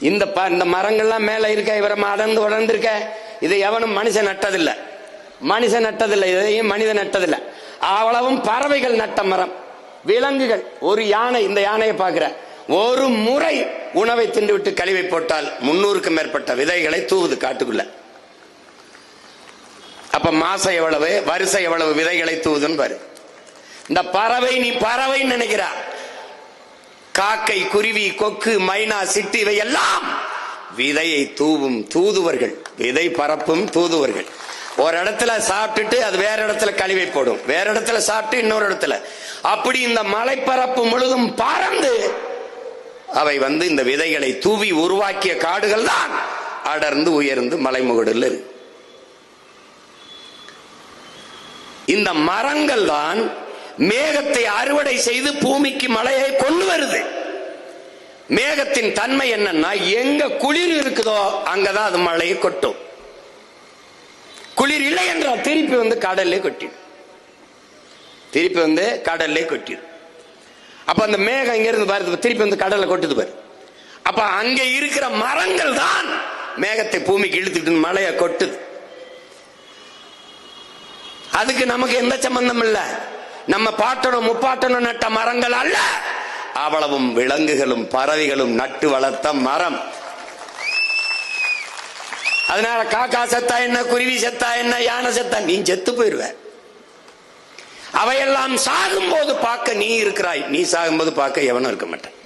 இந்த ப- இந்த மரங்கள்லாம் மேல இருக்க இவரை அடர்ந்து உடர்ந்திருக்க இதை எவனும் மனுஷன் நட்டதில்லை. மனுஷன் நட்டதில்லை இதையும் மனிதன் நட்டதில்லை. அவ்வளவும் பறவைகள் நட்ட மரம். விலங்குகள். ஒரு யானை இந்த யானையை பார்க்கிற. ஒரு முறை உணவை தின்றுவிட்டு கழிவை போட்டால் முன்னூறுக்கும் மேற்பட்ட விதைகளை தூவுது காட்டுக்குள்ள. அப்ப மாசம் எவ்வளவு வருஷம் எவ்வளவு விதைகளை தூவுதுன்னு பாரு. இந்த பறவை நீ பறவைன்னு நினைக்கிறா. காக்கை குருவி கொக்கு மைனா சிட்டு இவை எல்லாம் விதையை தூவும் தூதுவர்கள். விதை பரப்பும் தூதுவர்கள். ஒரு இடத்துல சாப்பிட்டுட்டு அது வேற இடத்துல கழிவை போடும். வேற இடத்துல சாப்பிட்டு இன்னொரு இடத்துல. அப்படி இந்த மலைப்பரப்பு முழுதும் பறந்து அவை வந்து இந்த விதைகளை தூவி உருவாக்கிய காடுகள் தான் அடர்ந்து உயர்ந்து மலைமுகடில் இருக்கு இந்த மரங்கள் தான் மேகத்தை அறுவடை செய்து பூமிக்கு மழையை கொண்டு வருது. மேகத்தின் தன்மை என்னன்னா எங்க குளிர் இருக்குதோ அங்கதான் அது மழையை கொட்டும். குளிர் இல்லை என்றால் திருப்பி வந்து கடல்ல கொட்டிடும். திருப்பி வந்து கடல்ல கொட்டிடும். அப்ப அந்த மேகம் இங்க இருந்து பாரு திருப்பி வந்து கடல்ல கொட்டுது பாரு. அப்ப அங்க இருக்கிற மரங்கள் தான் மேகத்தை பூமிக்கு இழுத்துட்டு மழையை கொட்டுது. அதுக்கு நமக்கு எந்த சம்பந்தம் இல்லை? நம்ம பாட்டனும் முப்பாட்டனும் நட்ட மரங்கள் அல்ல. அவ்வளவும் விலங்குகளும் பறவைகளும் நட்டு வளர்த்த மரம். அதனால காக்கா செத்தா என்ன குருவி செத்தா என்ன யானை செத்தா நீ செத்து போயிருவ. அவையெல்லாம் சாகும்போது பார்க்க நீ இருக்கிறாய். நீ சாகும்போது பார்க்க எவனும் இருக்க மாட்டேன்.